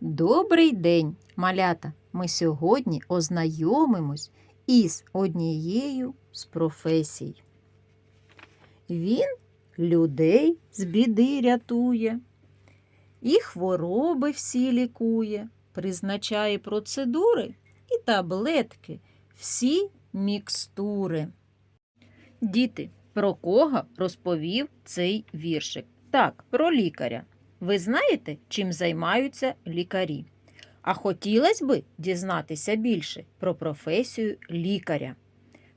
Добрий день, малята! Ми сьогодні ознайомимось із однією з професій. Він людей з біди рятує, і хвороби всі лікує, призначає процедури і таблетки, всі мікстури. Діти, про кого розповів цей віршик? Так, про лікаря. Ви знаєте, чим займаються лікарі? А хотілося б дізнатися більше про професію лікаря.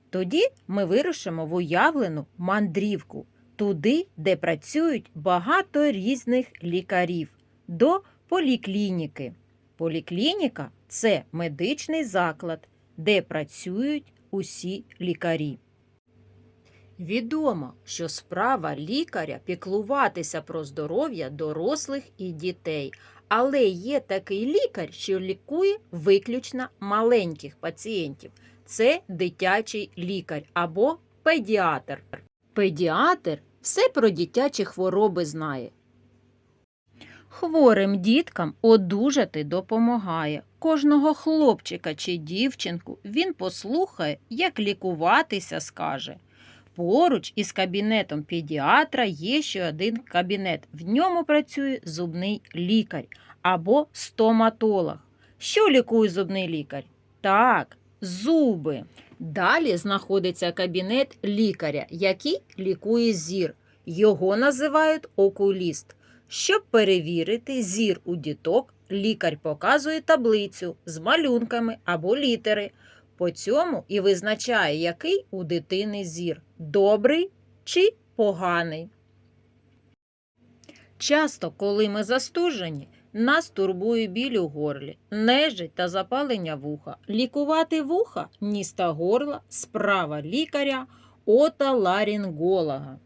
Тоді ми вирушимо в уявлену мандрівку туди, де працюють багато різних лікарів, до поліклініки. Поліклініка це медичний заклад, де працюють усі лікарі. Відомо, що справа лікаря піклуватися про здоров'я дорослих і дітей, але є такий лікар, що лікує виключно маленьких пацієнтів. Це дитячий лікар або педіатр. Педіатр все про дитячі хвороби знає. Хворим діткам одужати допомагає. Кожного хлопчика чи дівчинку він послухає, як лікуватися скаже. Поруч із кабінетом педіатра є ще один кабінет. В ньому працює зубний лікар або стоматолог. Що лікує зубний лікар? Так, зуби. Далі знаходиться кабінет лікаря, який лікує зір. Його називають окуліст. Щоб перевірити зір у діток, лікар показує таблицю з малюнками або літери. По цьому і визначає, який у дитини зір добрий чи поганий. Часто, коли ми застужені, нас турбує біль у горлі, нежить та запалення вуха. Лікувати вуха, ніс та горла справа лікаря отоларінголога.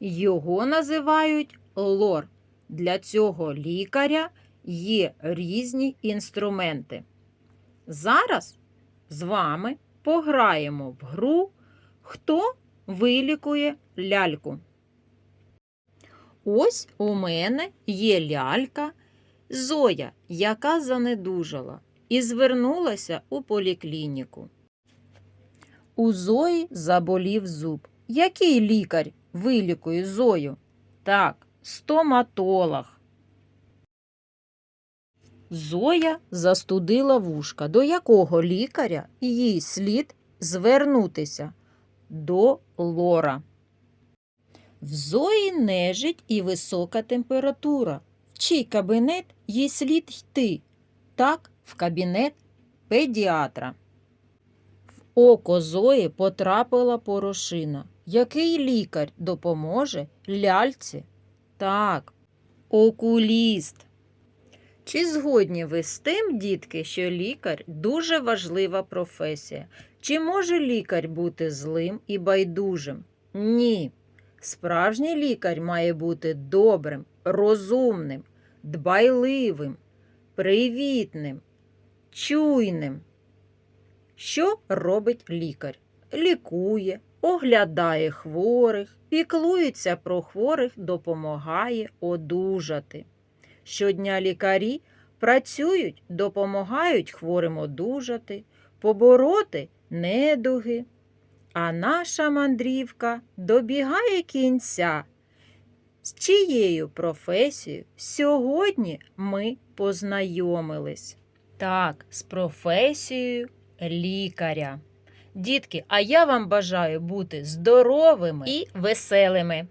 Його називають лор. Для цього лікаря є різні інструменти. Зараз з вами пограємо в гру Хто вилікує ляльку. Ось у мене є лялька Зоя, яка занедужала, і звернулася у поліклініку. У Зої заболів зуб. Який лікар вилікує Зою? Так, стоматолог. Зоя застудила вушка. До якого лікаря їй слід звернутися? До лора. В Зої нежить і висока температура. В чий кабінет їй слід йти? Так, в кабінет педіатра. В око Зої потрапила порошина. Який лікар допоможе ляльці? Так, окуліст. Чи згодні ви з тим, дітки, що лікар дуже важлива професія? Чи може лікар бути злим і байдужим? Ні. Справжній лікар має бути добрим, розумним, дбайливим, привітним, чуйним. Що робить лікар? Лікує, оглядає хворих, піклується про хворих, допомагає одужати. Щодня лікарі працюють, допомагають хворим одужати, побороти недуги. А наша мандрівка добігає кінця. З чиєю професією сьогодні ми познайомились? Так, з професією лікаря. Дітки, а я вам бажаю бути здоровими і веселими.